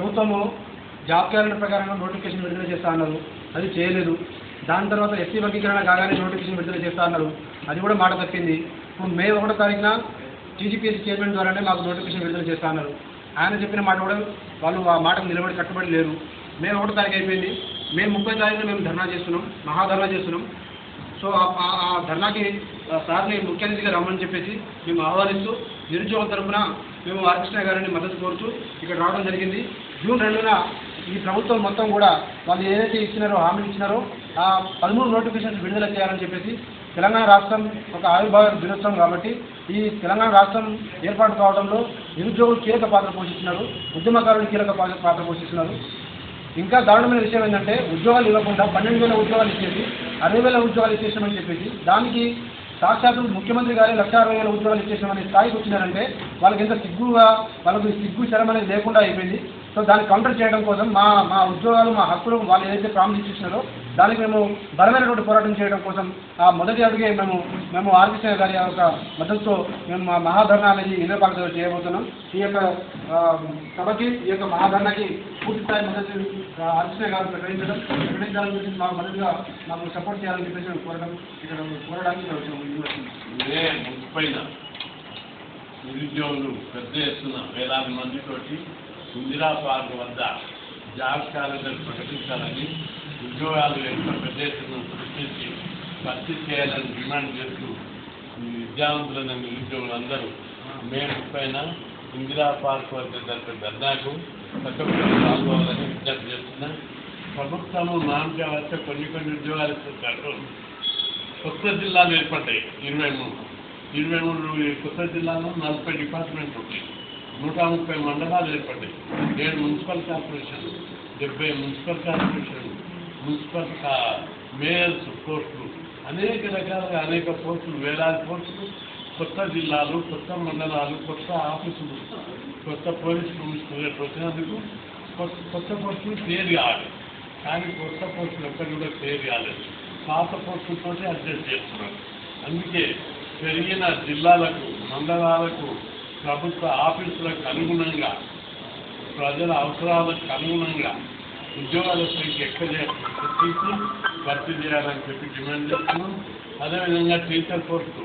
ప్రభుత్వము job calendar ప్రకారంగా notification విడుదల చేస్తా అన్నారు. అది చేయలేదు. దాని తర్వాత ఎస్సీ వర్గీకరణ కాగానే నోటిఫికేషన్ విడుదల చేస్తా అన్నారు. అది కూడా మాట తప్పింది. ఇప్పుడు మే ఒకటో తారీఖున టీజీపీఎస్సీ చైర్మన్ ద్వారానే మాకు నోటిఫికేషన్ విడుదల చేస్తా అన్నారు. ఆయన చెప్పిన మాట కూడా వాళ్ళు ఆ మాటకు నిలబడి కట్టుబడి లేరు. మే ఒకటో తారీఖు అయిపోయింది. మే ముప్పై తారీఖున మేము ధర్నా చేస్తున్నాం. మహాధర్నా చేస్తున్నాం. సో ఆ- ధర్నాకి సార్ని ముఖ్య అతిథిగా రమ్మని చెప్పేసి మేము ఆహ్వానిస్తూ నిరుద్యోగం తరఫున మేము ఆర్కృష్ణ గారిని మద్దతు కోరుతూ ఇక్కడ రావడం జరిగింది. జూన్ రెండున ఈ ప్రభుత్వం మొత్తం కూడా వాళ్ళు ఏదైతే ఇచ్చినారో హామీలు ఇచ్చినారో ఆ పదమూడు నోటిఫికేషన్స్ విడుదల చేయాలని చెప్పేసి తెలంగాణ రాష్ట్రం ఒక ఆవిర్భావ దినోత్సవం కాబట్టి ఈ తెలంగాణ రాష్ట్రం ఏర్పాటు కావడంలో నిరుద్యోగులు కీలక పాత్ర పోషిస్తున్నారు ఉద్యమకారులు కీలక పాత్ర పోషిస్తున్నారు. ఇంకా దారుణమైన విషయం ఏంటంటే ఉద్యోగాలు ఇవ్వకుండా పన్నెండు వేల ఉద్యోగాలు ఇచ్చేసి అరవై వేల ఉద్యోగాలు ఇచ్చేసామని చెప్పేసి దానికి సాక్షాత్తు ముఖ్యమంత్రి గారే లక్ష అరవై వేల ఉద్యోగాలు ఇచ్చేసామనే స్థాయికి వచ్చినారంటే వాళ్ళకి ఎంత సిగ్గుగా వాళ్ళకి సిగ్గు శరం అనేది లేకుండా అయిపోయింది. సో దాన్ని కౌంటర్ చేయడం కోసం మా మా ఉద్యోగాలు మా హక్కులు వాళ్ళు ఏదైతే ప్రామిస్ ఇచ్చినారో దానికి మేము బలమైనటువంటి పోరాటం చేయడం కోసం ఆ మొదటి అడుగే మేము మేము ఆర్థిక గారి యొక్క మద్దతుతో మేము మా మహాధర్ణ అనేది ఇరవై చేయబోతున్నాం. ఈ యొక్క సభకి ఈ యొక్క మహాధర్ణకి పూర్తి స్థాయి మద్దతు ఆర్కృష్ణ గారు ప్రకటించడం ప్రకటించాలని చెప్పి మాకు మద్దతుగా మాకు సపోర్ట్ చేయాలని చెప్పేసి మేము కోరడం ఇక్కడ కోరడానికి నిరుద్యోగులు పెద్ద ఎత్తున వేలాది మందితోటి ఇందిరా పార్క్ వద్ద జాబ్ క్యాలెండర్ ప్రకటించాలని ఉద్యోగాలు ఎక్కువ పెద్ద సృష్టించి భర్తీ చేయాలని డిమాండ్ చేస్తూ విద్యావంతులైన నిరుద్యోగులందరూ మే ముప్పైన ఇందిరా పార్క్ వద్ద జరిపే ధర్నాకు ప్రతి ఒక్కరు పాల్గొవాలని విజ్ఞప్తి చేస్తున్నా. ప్రభుత్వము నామకే వస్తే కొన్ని కొన్ని ఉద్యోగాలు ఇస్తున్నారు కొత్త జిల్లాలు ఏర్పడ్డాయి. ఇరవై మూడు. ఇరవై మూడు కొత్త జిల్లాలో నలభై డిపార్ట్మెంట్ ఉంటాయి నూట ముప్పై మండలాలు ఏర్పడ్డాయి. ఏడు మున్సిపల్ కార్పొరేషన్ డెబ్బై మున్సిపల్ కార్పొరేషన్ మున్సిపల్ మేయర్స్ పోస్టులు అనేక రకాలుగా అనేక పోస్టులు వేలాది పోస్టులు కొత్త జిల్లాలు కొత్త మండలాలు కొత్త ఆఫీసులు కొత్త పోలీస్ కమిషనరేట్ వచ్చినందుకు కొత్త కొత్త పోస్టులు క్లియర్ కావాలి కానీ కొత్త పోస్టులు ఎక్కడ కూడా క్లియర్ కాలేదు. పాత పోస్టులతోటి అడ్జస్ట్ చేస్తున్నారు. అందుకే పెరిగిన జిల్లాలకు మండలాలకు ప్రభుత్వ ఆఫీసులకు అనుగుణంగా ప్రజల అవసరాలకు అనుగుణంగా ఉద్యోగాల సంఖ్య ఎక్కువ భర్తీ చేయాలని చెప్పి డిమాండ్ చేస్తున్నాం. అదేవిధంగా టీచర్ పోస్టు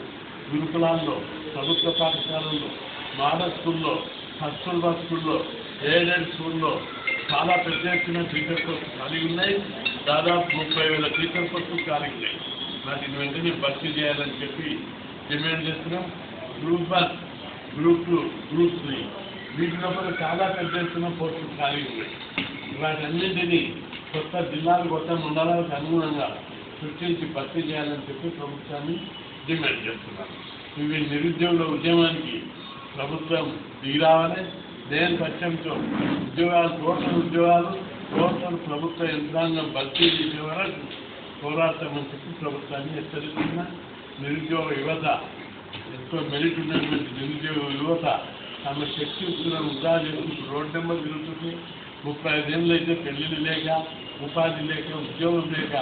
గురుకులాల్లో ప్రభుత్వ పాఠశాలల్లో మాడల్ స్కూల్లో కస్తూర్బా స్కూల్లో ఏడెడ్ స్కూల్లో చాలా ప్రత్యేకమైన టీచర్ పోస్టు ఖాళీ ఉన్నాయి. దాదాపు ముప్పై వేల టీచర్ పోస్టులు ఖాళీ ఉన్నాయి. వాటిని వెంటనే భర్తీ చేయాలని చెప్పి డిమాండ్ చేస్తున్నాం. గ్రూప్ గ్రూప్లు గ్రూప్ టూ త్రీ చాలా పెద్ద ఎత్తున పోస్టులు ఖాళీ ఉన్నాయి. వాటన్నింటినీ కొత్త జిల్లాలు కొత్త మండలాలకు అనుగుణంగా సృష్టించి భర్తీ చేయాలని చెప్పి ప్రభుత్వాన్ని డిమాండ్ చేస్తున్నారు. ఇవి నిరుద్యోగుల ఉద్యమానికి ప్రభుత్వం దిగిరావాలి. దేని పక్షంతో ఉద్యోగాలు కోట్ల ఉద్యోగాలు కోట్ల ప్రభుత్వ యంత్రాంగం భర్తీ చేసే వరకు పోరాడతామని చెప్పి ప్రభుత్వాన్ని హెచ్చరిస్తున్న. నిరుద్యోగ యువత ఎంతో మెరిట్ ఉన్నటువంటి నిరుద్యోగ యువత తమ శక్తి ఉత్తులను వృధా రోడ్డు నెంబర్ తిరుగుతుంది. ముప్పై ఐదేళ్ళు అయితే పెళ్ళిళ్ళు లేక ఉపాధి లేక ఉద్యోగం లేక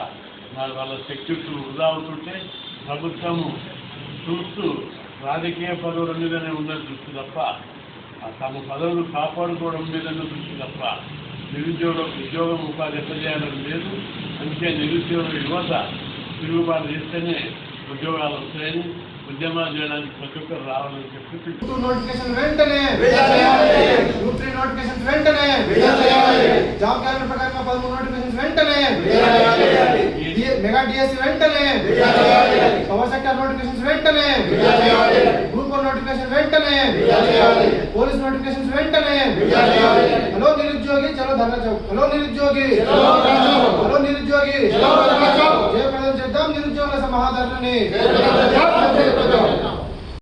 మరి వాళ్ళ శక్తి వృధా అవుతుంటే ప్రభుత్వము చూస్తూ రాజకీయ పదవుల మీదనే ఉన్న దృష్టి తప్ప తమ పదవులు కాపాడుకోవడం మీదనే దృష్టి తప్ప నిరుద్యోగ ఉద్యోగం ఉపాధి ఎట్లా చేయాలని లేదు. అందుకే నిరుద్యోగ యువత తిరుగుబాటు చేస్తేనే ఉద్యోగాలు వస్తాయని ఉద్యమాలు చేయడానికి ప్రతి ఒక్కరు రావాలని చెప్పి గ్రూప్ టూ నోటిఫికేషన్ వెంటనే గ్రూప్ త్రీ నోటిఫికేషన్ వెంటనే జాబ్ క్యాలెండర్ ప్రకారంగా పదమూడు నోటిఫికేషన్ వెంటనే డి- మెగా డిఎస్సి వెంటనే పవర్ సెక్టర్ నోటిఫికేషన్ వెంటనే గ్రూప్ వన్ నోటిఫికేషన్ వెంటనే పోలీస్ నోటిఫికేషన్ వెంటనే హలో నిరుద్యోగి చలో ధర్నా చౌక్ హలో నిరుద్యోగి హలో నిరుద్యోగి mim.